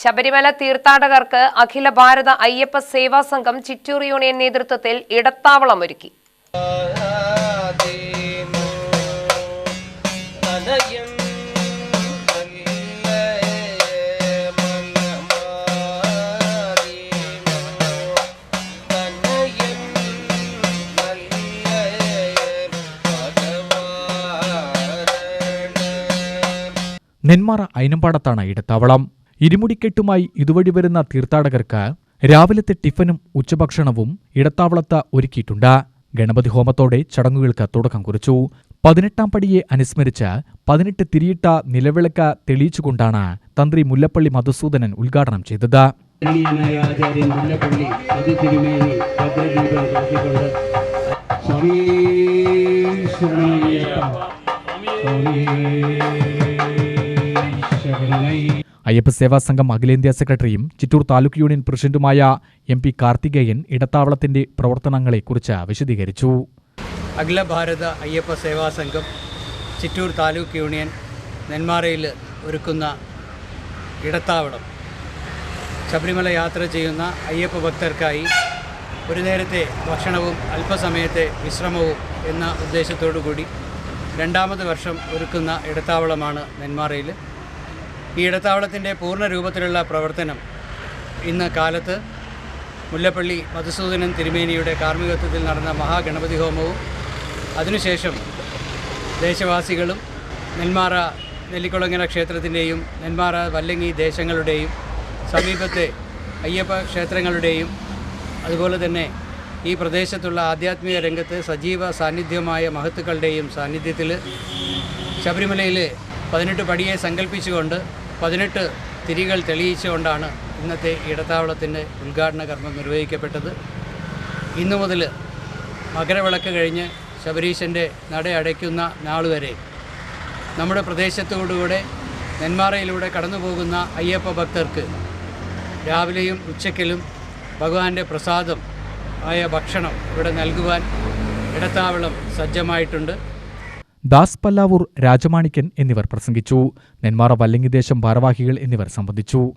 ശബരിമല തീർത്ഥാടകർക്ക് അഖില ഭാരത അയ്യപ്പ സേവാ സംഘം ചിറ്റൂർ യൂണിയൻ നേതൃത്വത്തിൽ ഇടത്താവളം ഒരുക്കി. നെന്മാറ അയിനമ്പാടത്താണ് ഇടത്താവളം. ഇരുമുടിക്കെട്ടുമായി ഇതുവഴി വരുന്ന തീർത്ഥാടകർക്ക് രാവിലത്തെ ടിഫനും ഉച്ചഭക്ഷണവും ഇടത്താവളത്ത് ഒരുക്കിയിട്ടുണ്ട്. ഗണപതി ഹോമത്തോടെ ചടങ്ങുകൾക്ക് തുടക്കം കുറിച്ചു. പതിനെട്ടാം പടിയെ അനുസ്മരിച്ച് പതിനെട്ട് തിരിയിട്ട നിലവിളക്ക് തെളിയിച്ചുകൊണ്ടാണ് തന്ത്രി മുല്ലപ്പള്ളി മധുസൂദനൻ ഉദ്ഘാടനം ചെയ്തത്. ശരണമയ്യപ്പ സ്വാമി ശരണമയ്യ അയ്യപ്പ സേവാ സംഘം അഖിലേന്ത്യാ സെക്രട്ടറിയും ചിറ്റൂർ താലൂക്ക് യൂണിയൻ പ്രസിഡന്റുമായ എം പി കാർത്തികേയൻ ഇടത്താവളത്തിന്റെ പ്രവർത്തനങ്ങളെക്കുറിച്ച് വിശദീകരിച്ചു. അഖില ഭാരത അയ്യപ്പ സേവാ സംഘം ചിറ്റൂർ താലൂക്ക് യൂണിയൻ നെന്മാറയിൽ ഒരുക്കുന്ന ഇടത്താവളം. ശബരിമല യാത്ര ചെയ്യുന്ന അയ്യപ്പ ഭക്തർക്കായി ഒരു നേരത്തെ ഭക്ഷണവും അല്പസമയത്തെ വിശ്രമവും എന്ന ഉദ്ദേശത്തോടു കൂടി രണ്ടാമത് വർഷം ഒരുക്കുന്ന ഇടത്താവളമാണ് നെന്മാറയിൽ. ഈ ഇടത്താവളത്തിന്റെ പൂർണ രൂപത്തിലുള്ള പ്രവർത്തനം ഇന്ന് കാലത്ത് മുല്ലപ്പള്ളി മധുസൂദനൻ തിരുമേനിയുടെ കാർമ്മികത്വത്തിൽ നടന്ന മഹാഗണപതി ഹോമവും അതിനുശേഷം ദേശവാസികളും നെന്മാറ നെല്ലിക്കുളങ്ങര ക്ഷേത്രത്തിന്റെയും നെന്മാറ വല്ലങ്ങി ദേശങ്ങളുടെയും സമീപത്തെ അയ്യപ്പ ക്ഷേത്രങ്ങളുടെയും അതുപോലെ തന്നെ ഈ പ്രദേശത്തുള്ള ആധ്യാത്മിക രംഗത്ത് സജീവ സാന്നിധ്യമായ മഹത്തുക്കളുടെയും സാന്നിധ്യത്തിൽ ശബരിമലയിൽ പതിനെട്ട് പടിയെ സങ്കല്പിച്ചുകൊണ്ട് പതിനെട്ട് തിരികൾ തെളിയിച്ചുകൊണ്ടാണ് ഇന്നത്തെ ഇടത്താവളത്തിന്റെ ഉദ്ഘാടന കർമ്മം നിർവഹിക്കപ്പെട്ടത്. ഇന്നു മുതൽ മകരവിളക്ക് കഴിഞ്ഞ് ശബരീശന്റെ നട അടയ്ക്കുന്ന നാൾ വരെ നമ്മുടെ പ്രദേശത്തോടുകൂടെ നെന്മാറയിലൂടെ കടന്നു പോകുന്ന അയ്യപ്പ ഭക്തർക്ക് രാവിലെയും ഉച്ചയ്ക്കലും ഭഗവാന്റെ പ്രസാദം ആയ ഭക്ഷണം ഇവിടെ നൽകുവാൻ ഇടത്താവളം സജ്ജമായിട്ടുണ്ട്. ദാസ് പല്ലാവൂർ രാജമാണിക്കൻ എന്നിവർ പ്രസംഗിച്ചു. നെന്മാറ വല്ലങ്ങിദേശം ഭാരവാഹികൾ എന്നിവർ സംബന്ധിച്ചു.